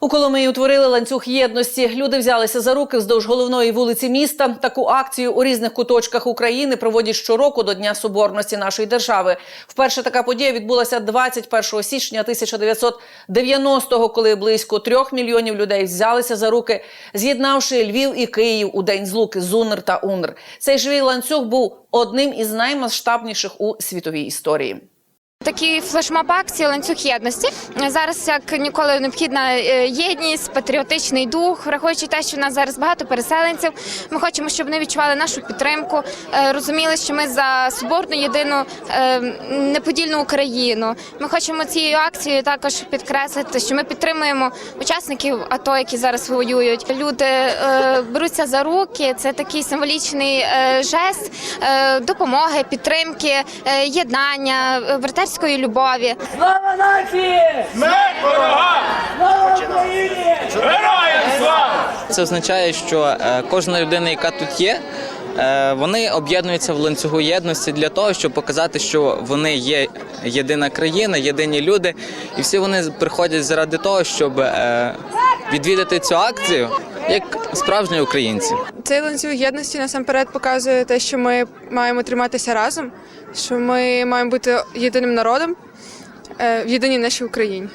У Коломиї утворили ланцюг єдності. Люди взялися за руки вздовж головної вулиці міста. Таку акцію у різних куточках України проводять щороку до Дня Соборності нашої держави. Вперше така подія відбулася 21 січня 1990-го, коли близько трьох мільйонів людей взялися за руки, з'єднавши Львів і Київ у день злуки ЗУНР та УНР. Цей живий ланцюг був одним із наймасштабніших у світовій історії. Такий флешмоб акції ланцюг єдності зараз як ніколи необхідна е, єдність, патріотичний дух, враховуючи те, що в нас зараз багато переселенців. Ми хочемо, щоб вони відчували нашу підтримку, е, розуміли, що ми за соборну єдину е, неподільну Україну. Ми хочемо цією акцією також підкреслити, що ми підтримуємо учасників АТО, які зараз воюють. Люди беруться за руки. Це такий символічний жест допомоги, підтримки, єднання, е, братерської любові. Слава нації! Смерть ворога! Слава Україні! Героям слава! Це означає, що е, кожна людина, яка тут є, е, вони об'єднуються в ланцюгу єдності для того, щоб показати, що вони є єдина країна, єдині люди, і всі вони приходять заради того, щоб е, відвідати цю акцію як справжні українці. Цей ланцюг єдності насамперед показує те, що ми маємо триматися разом, що ми маємо бути єдиним народом е, в єдиній нашій Україні.